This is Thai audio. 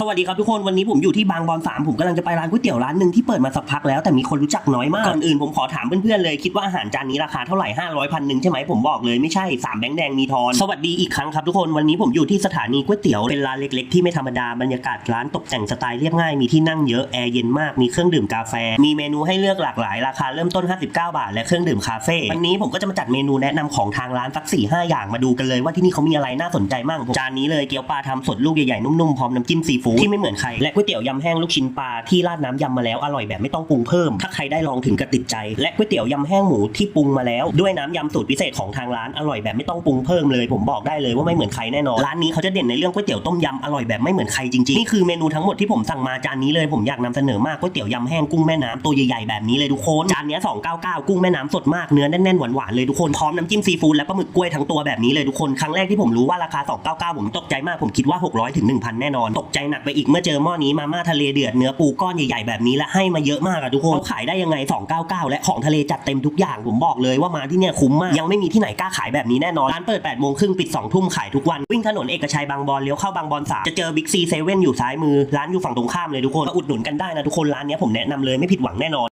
สวัสดีครับทุกคนวันนี้ผมอยู่ที่บางบอนสามผมกำลังจะไปร้านก๋วยเตี๋ยวร้านหนึ่งที่เปิดมาสักพักแล้วแต่มีคนรู้จักน้อยมากก่อนอื่นผมขอถามเพื่อนๆเลยคิดว่าอาหารจานนี้ราคาเท่าไหร่500พันหนึ่งใช่ไหมผมบอกเลยไม่ใช่สามแบงค์แดงมีทอนสวัสดีอีกครั้งครับทุกคนวันนี้ผมอยู่ที่สถานีก๋วยเตี๋ยวเป็นร้านเล็กๆที่ไม่ธรรมดาบรรยากาศร้านตกแต่งสไตล์เรียบง่ายมีที่นั่งเยอะแอร์เย็นมากมีเครื่องดื่มกาแฟ มีเมนูให้เลือกหลากหลายราคาเริ่มต้น 59 บาท และเครื่องดื่มคาเฟ่วันนี้ผมก็จะมาจัดเมนูแนะนำของทางร้านสัก4 5อย่างมาดูกันเลยว่าที่นี่เขามีอะไรน่าสนใจมั่งจานนี้เลยเกี๊ยวปลาทำสดลูกใหญ่ๆนุ่มๆพร้อมน้ำจิ้มซีฟู้ดที่ไม่เหมือนใคร และก๋วยเตี๋ยวยำแห้งลูกชิ้นปลาที่ราดน้ำยำมาแล้วอร่อยแบบไม่ต้องปรุงเพิ่ม ถ้าใครได้ลองถึงกระติดใจ และก๋วยเตี๋ยวยำแห้งหมูที่ปรุงมาแล้วด้วยน้ำยำสูตรพิเศษของทางร้านอร่อยแบบไม่ต้องปรุงเพิ่มเลยผมบอกได้เลยว่าไม่เหมือนใครแน่นอนร้านนี้เขาจะเด่นในเรื่องก๋วยเตี๋ยวต้มยำอร่อยแบบไม่เหมือนใครจริงๆนี่คือเมนูทั้งหมดที่ผมสั่งมาจานนี้เลยผมอยากนำเสนอมากก๋วยเตี๋ยวยำแห้งกุ้งแม่น้ำตัวใหญ่ๆแบบนี้เลยทุกคนจานนี้299 กุ้งแม่น้ำสดมากเนื้อแน่นๆหวานๆเลยทุกคนพร้อมน้ำจิ้มซีฟู้ดและปลาหมึกกล้วยทั้งตัวแบบนี้เลยทุกคนครั้งแรกที่ผมรู้ว่าราคา 299 ผมตกใจมากผมคิดว่า 600ถึง1,000 แน่นอนตกใจหนักไปอีกเมื่อเจอหม้อนี้มาม่าทะเลเดือดเนื้อปูก้อนใหญ่ๆแบบนี้และให้มาเยอะมากอะทุกคนเขาขายได้ยังไง 299 และของทะเลจัดเต็มทุกอย่างผมบอกเลยว่ามาที่เนี่ยคุ้มมากยังไม่มีที่ไหนกล้าขายแบบนี้แน่นอนร้านเปิด8โมงครึ่งปิด2ทุ่มขายทุกวันวิ่งถนนเอกชัยบางบอนเลี้ยวเข้าบางบอนสาจะเจอบิ๊กซีเซเว่นอยู่ซ้ายมือร้านอยู่ฝั่งตรงข้ามเลยทุกคนมาอุดหนุนกันได้นะทุกคนร้านเนี้ยผมแนะนำเลยไม่ผิดหวังแน่นอน